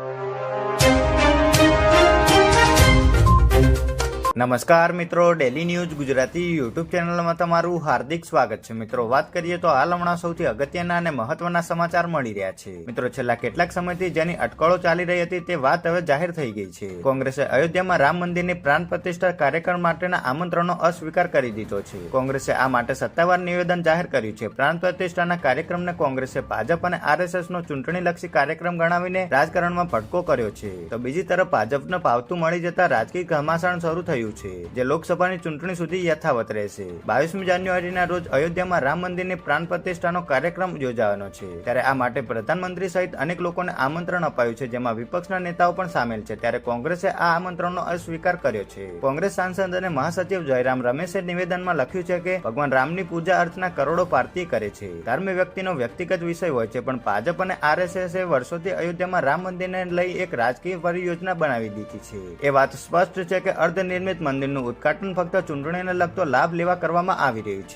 you. નમસ્કાર મિત્રો daily news Gujarati YouTube ચેનલમાં તમારું હાર્દિક સ્વાગત છે. મિત્રો, વાત કરીએ તો હાલ હમણાં સૌથી અગત્યના અને મહત્વના સમાચાર મળી રહ્યા છે. મિત્રો, છેલ્લા કેટલાક સમયથી જેની અટકળો ચાલી રહી હતી તે વાત હવે જાહેર થઈ ગઈ છે. કોંગ્રેસે અયોધ્યામાં રામ મંદિરની પ્રાણ પ્રતિષ્ઠા કાર્યક્રમ માટેના આમંત્રણનો અસ્વીકાર કરી દીધો છે. કોંગ્રેસે આ માટે સત્તાવાર નિવેદન જાહેર કર્યું છે. પ્રાણ પ્રતિષ્ઠાના કાર્યક્રમને કોંગ્રેસે ભાજપ અને આરએસએસ નો ચૂંટણીલક્ષી કાર્યક્રમ ગણાવીને રાજકારણમાં ભટકો કર્યો છે. તો બીજી તરફ ભાજપને ભાવતું મળી જતા રાજકીય ઘમાસાણ શરૂ થયું છે, જે લોકસભાની ચૂંટણી સુધી યથાવત રહેશે. બાવીસમી જાન્યુઆરીના રોજ અયોધ્યામાં રામ મંદિરની પ્રાણ પ્રતિષ્ઠાનો કાર્યક્રમ યોજાવાનો છે. ત્યારે આ માટે પ્રધાનમંત્રી સહિત અનેક લોકોને આમંત્રણ અપાયું છે, જેમાં વિપક્ષના નેતાઓ પણ સામેલ છે. ત્યારે કોંગ્રેસે આ આમંત્રણનો અસ્વીકાર કર્યો છે. કોંગ્રેસ સાંસદ અને મહાસચિવ જયરામ રમેશે નિવેદનમાં લખ્યું છે કે, ભગવાન રામની પૂજા અર્ચના કરોડો ભારતીય કરે છે. ધાર્મિક વ્યક્તિનો વ્યક્તિગત વિષય હોય છે, પણ ભાજપ અને આરએસએસ વર્ષોથી અયોધ્યામાં રામ મંદિરને લઈ એક રાજકીય પરિયોજના બનાવી દીધી છે. એ વાત સ્પષ્ટ છે કે અર્ધનિર્મિત મંદિરનું ઉદઘાટન ફક્ત ચૂંટણીને લગતો લાભ લેવા કરવામાં આવી રહ્યું છે.